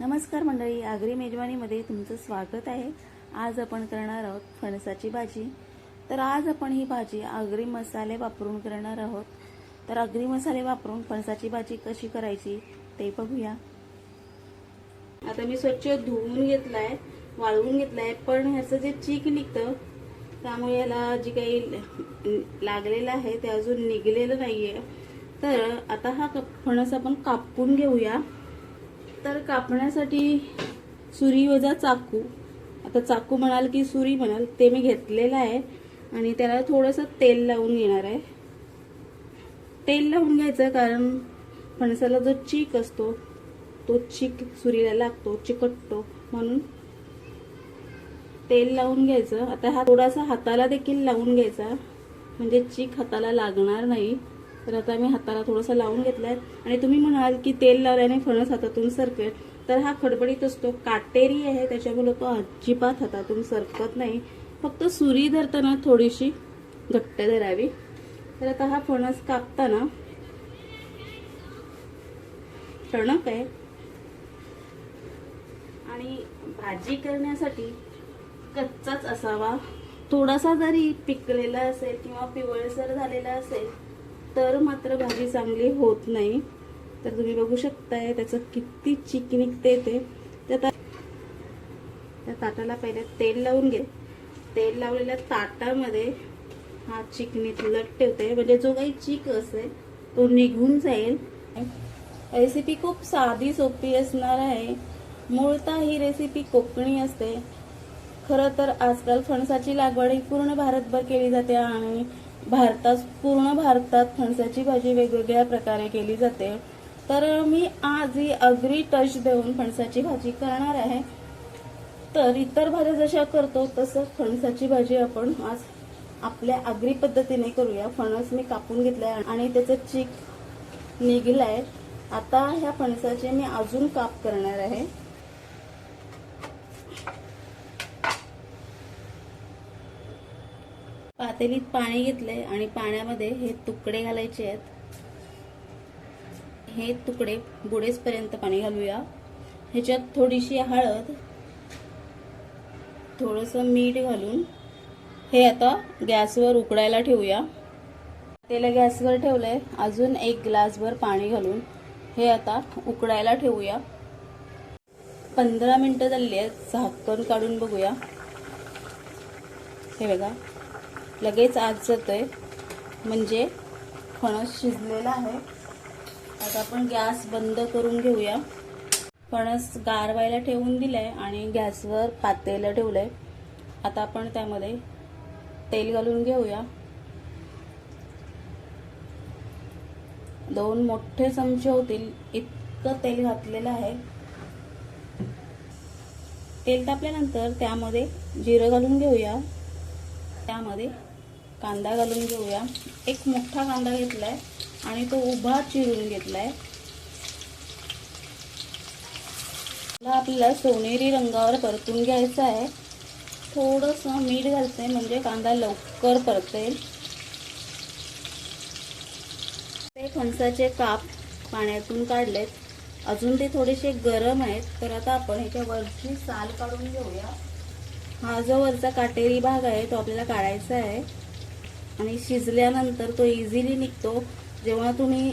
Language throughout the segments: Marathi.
नमस्कार मंडळी आगरी मेजवानीमध्ये तुमचं स्वागत आहे. आज आपण करणार आहोत फणसाची भाजी. तर आज आपण ही भाजी आगरी मसाले वापरून करणार आहोत. तर आगरी मसाले वापरून फणसाची भाजी कशी करायची ते बघूया. आता मी स्वच्छ धुवून घेतलाय वाळवून घेतलाय पण ह्याचं जे चीक निघतं त्यामुळे याला जी काही लागलेलं आहे ते अजून निघलेलं नाहीये. तर आता हा कप- फणस आपण कापून घेऊया. तर कापण्यासाठी सुरी वजा चाकू. आता चाकू म्हणाल की सुरी म्हणाल ते मी घेतलेलं आहे आणि त्याला थोडंसं तेल लावून घेणार आहे. तेल लावून घ्यायचं कारण फणसाला जो चीक असतो तो चीक सुरीला लागतो चिकटतो. म्हणून तेल लावून घ्यायचं. आता हा थोडासा हाताला देखील लावून घ्यायचा. म्हणजे चीक हाताला लागणार नाही. तर आता मी हाताला थोडंसं लावून घेतलाय. आणि तुम्ही म्हणाल की तेल लावल्याने फणस हातातून सरकेल तर हा खडबडीत असतो. काटेरी आहे त्याच्यामुळे तो अजिबात हातातून सरकत नाही. फक्त सुरी धरताना थोडीशी घट्ट धरावी. तर आता हा फणस कापताना टणक आहे. आणि भाजी करण्यासाठी कच्चाच असावा. थोडासा जरी पिकलेला असेल किंवा पिवळसर झालेला असेल तर मात्र भाजी चांगली होत नाही. तर तुम्ही बघू शकताय त्याचं किती चिक निघते ते. त्या त्या ताटाला पहिले तेल लावून घे. तेल लावलेल्या ताटामध्ये हा चिकनीत लट ठेवते. म्हणजे जो काही चिक असेल तो निघून जाईल. रेसिपी खूप साधी सोपी असणार आहे. मूळतः ही रेसिपी कोकणी असते. खरं तर आजकाल फणसाची लागवड ही पूर्ण भारतभर केली जाते आणि भारतात पूर्ण भारतात फणसाची भाजी वेगवेगळ्या प्रकारे केली जाते. तर मी आज ही अग्री टच देऊन फणसाची भाजी करणार आहे. तर इतर भाज्या जशा करतो तसं फणसाची भाजी आपण आज आपल्या आगरी पद्धतीने करूया. फणस मी कापून घेतलाय आणि त्याचं चीक निघलाय. आता ह्या फणसाचे मी अजून काप करणार आहे. पातेलीत पाणी घेतलंय आणि पाण्यामध्ये हे तुकडे घालायचे आहेत. हे तुकडे बुडेसपर्यंत पाणी घालूया. ह्याच्यात थोडीशी हळद थोडस मीठ घालून हे आता गॅसवर उकडायला ठेवूया. तेला गॅसवर ठेवलंय. अजून एक ग्लासभर पाणी घालून हे आता उकडायला ठेवूया. पंधरा मिनिटं झाली आहेत. झाकण काढून बघूया. हे बघा. लगेच आचतं आहे म्हणजे फणस शिजलेला आहे. आता आपण गॅस बंद करून घेऊया. फणस गारवायला ठेवून ठेवून आहे आणि गॅसवर पातेलं ठेवलंय. आता आपण त्यामध्ये तेल घालून घेऊया. दोन मोठे चमचे होतील. इतकं तेल घातलेलं आहे. तेल तापल्यानंतर त्यामध्ये जिरं घालून घेऊया. त्यामध्ये कांदा घालून घेऊया. एक मोठा कांदा घेतलाय आणि तो उभा चिरून घेतलाय. कांदा आपल्याला सोनेरी रंगावर परतून घ्यायचा आहे. थोडस मीठ घालते म्हणजे कांदा लवकर परतेल. ते फणसाचे काप पाण्यातून काढलेत. अजून ते थोडेसे गरम आहेत तर आता आपण ह्याच्या वरची साल काढून घेऊया. हा जो वरचा काटेरी भाग आहे तो आपल्याला काढायचा आहे. आणि शिजल्यानंतर तो इझिली निघतो. जेव्हा तुम्ही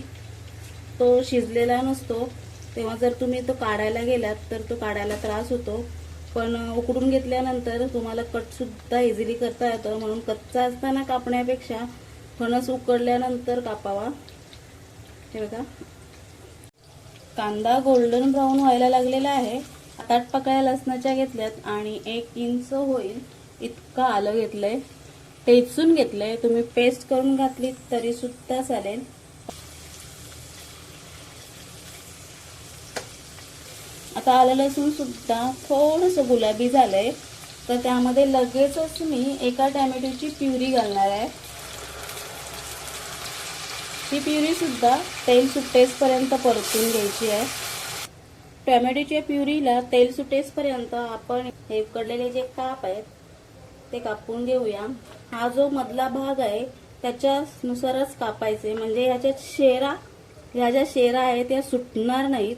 तो शिजलेला नसतो तेव्हा जर तुम्ही तो काढायला गेलात तर तो काढायला त्रास होतो. पण उकडून घेतल्यानंतर तुम्हाला कटसुद्धा इझिली करता येतं. म्हणून कच्चा असताना कापण्यापेक्षा फणस उकडल्यानंतर कापावा. हे बघा. कांदा गोल्डन ब्राऊन व्हायला लागलेला आहे. ताट पकळ्या लसणाच्या घेतल्यात आणि एक इंच होईल इतका आलं घेतलंय. टेचून घेतलंय. तुम्ही पेस्ट करून घातली तरी सुद्धा चालेल. आता आलं लसूण सुद्धा थोडस गुलाबी झालंय. तर त्यामध्ये लगेचच मी एका टॅमॅटोची प्युरी घालणार आहे. ही प्युरी सुद्धा तेल सुटेसपर्यंत परतून घ्यायची आहे. टॅमॅटोच्या प्युरीला तेल सुटेसपर्यंत आपण हे उकडलेले जे काप आहेत ते कापून घेऊया. हा जो मधला भाग आहे त्याच्यानुसारच कापायचे. म्हणजे ह्याच्या शेरा ह्या ज्या शेरा आहेत त्या सुटणार नाहीत.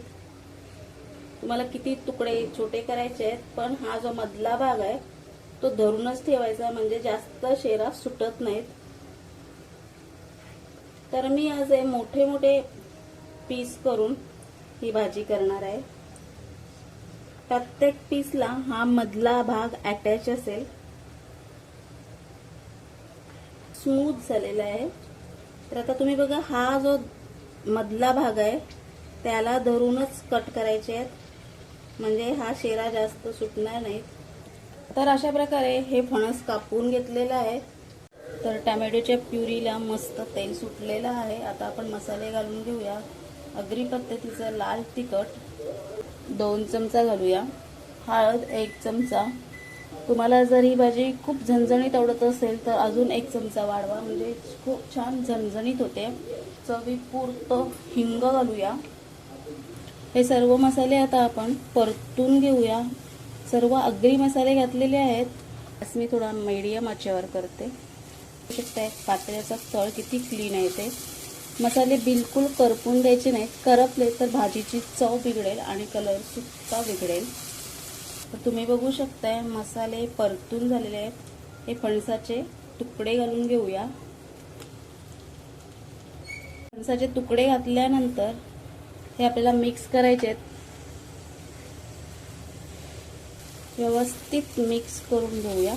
तुम्हाला किती तुकडे छोटे करायचे आहेत पण हा जो मधला भाग आहे तो धरूनच ठेवायचा. म्हणजे जास्त शेरा सुटत नाहीत. तर मी आज हे मोठे मोठे पीस करून ही भाजी करणार आहे. प्रत्येक पीसला हा मधला भाग अटॅच असेल. स्मूथ झालेला आहे. तर आता तुम्ही बघा हा जो मधला भाग आहे त्याला धरूनच कट करायचे आहेत. म्हणजे हा शेरा जास्त सुटणार नाही. तर अशा प्रकारे हे फणस कापून घेतलेलं आहे. तर टॅमॅटोच्या प्युरीला मस्त तेल सुटलेलं आहे. आता आपण मसाले घालून घेऊया. अग्री पद्धतीचं लाल तिखट दोन चमचा घालूया. हळद एक चमचा. तुम्हाला जर ही भाजी खूप झणझणीत आवडत असेल तर अजून एक चमचा वाढवा. म्हणजे खूप छान झणझणीत होते. चवीपुरतं हिंग घालूया. हे सर्व मसाले आता आपण परतून घेऊया. सर्व अग्री मसाले घातलेले आहेत. आज मी थोडा मीडियम आचेवर करते. बघू शकताय तळ किती क्लीन आहे ते. मसाले बिलकुल करपून द्यायचे नाहीत. करपले तर भाजीची चव बिघडेल आणि कलरसुद्धा बिघडेल. तर तुम्ही बघू शकताय मसाले परतून झालेले आहेत. हे फणसाचे तुकडे घालून घेऊया. फणसाचे तुकडे घातल्यानंतर हे आपल्याला मिक्स करायचे आहेत. व्यवस्थित मिक्स करून घेऊया.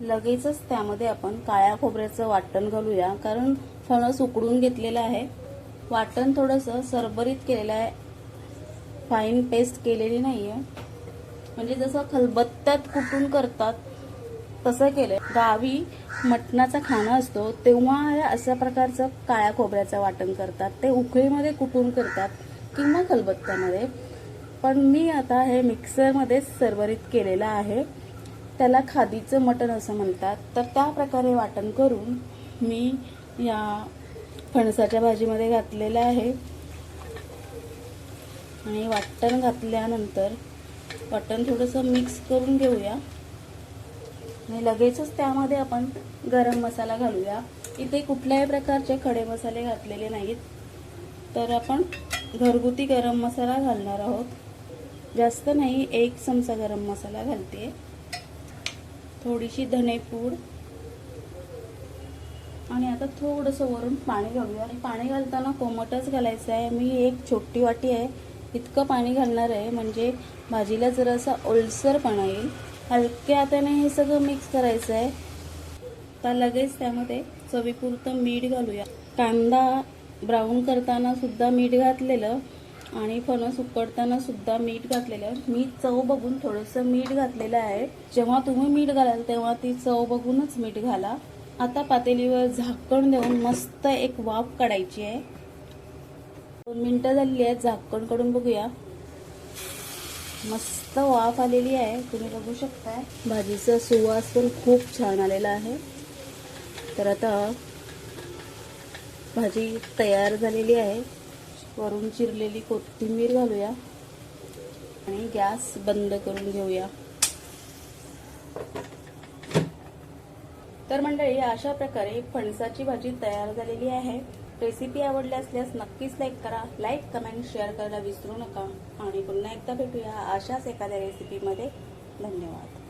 लगेचच त्यामध्ये आपण काळ्या खोबऱ्याचं वाटण घालूया कारण फणस उकडून घेतलेलं आहे. वाटण थोडंसं सरबरीत केलेलं आहे. फाईन पेस्ट केलेली नाही आहे म्हणजे जसं खलबत्त्यात कुटून करतात तसं केलंय. गावी मटणाचा खाना असतो तेव्हा अशा प्रकारचं काळ्या खोबऱ्याचं वाटण करतात. ते उकळीमध्ये कुटून करतात किंवा खलबत्त्यामध्ये. पण मी आता हे मिक्सरमध्येच सरभरीत केलेलं आहे. त्याला खादीचं मटण असं म्हणतात. तर त्या प्रकारे वाटण करून मी या फणसाच्या भाजीमध्ये घातलेलं आहे. आणि वाटण घातल्यानंतर मटण थोडंसं मिक्स करून घेऊया. आणि लगेचच त्यामध्ये आपण गरम मसाला घालूया. इथे कुठल्याही प्रकारचे खडे मसाले घातलेले नाहीत. तर आपण घरगुती गरम मसाला घालणार आहोत. जास्त नाही एक चमचा गरम मसाला घालते. थोडीशी धनेपूड. आणि आता थोडंसं वरून पाणी घालूया. आणि पाणी घालताना कोमटच घालायचं आहे. मी एक छोटी वाटी आहे. इतकं पाणी घालणार आहे म्हणजे भाजीला जरासा ओलसरपणा येईल. हलक्या हाताने हे सगळं मिक्स करायचं आहे. तर लगेच त्यामध्ये चवीपुरतं मीठ घालूया. कांदा ब्राऊन करताना सुद्धा मीठ घातलेलं आणि फणस उकडताना सुद्धा मीठ घातलेलं. मी चव बघून थोडंसं मीठ घातलेलं आहे. जेव्हा तुम्ही मीठ घालाल तेव्हा ती चव बघूनच मीठ घाला. आता पातेलीवर झाकण देऊन मस्त एक वाफ काढायची आहे. दोन मिनटं झालेली आहेत झाकण काढून बघूया. मस्त वाफ आलेली आहे तुम्ही बघू शकताय. भाजीचा सुवास पण खूप छान आलेला आहे. तर आता भाजी तयार झालेली आहे. वरून चिरलेली कोथिंबीर घालूया. आणि गॅस बंद करून घेऊया. तर मंडळी अशा प्रकारे फणसाची भाजी तयार झालेली आहे. रेसिपी आवडली असल्यास नक्कीच लाईक करा. लाईक कमेंट शेअर करायला विसरू नका. आणि पुन्हा एकदा भेटूया अशाच एखाद्या रेसिपीमध्ये. धन्यवाद.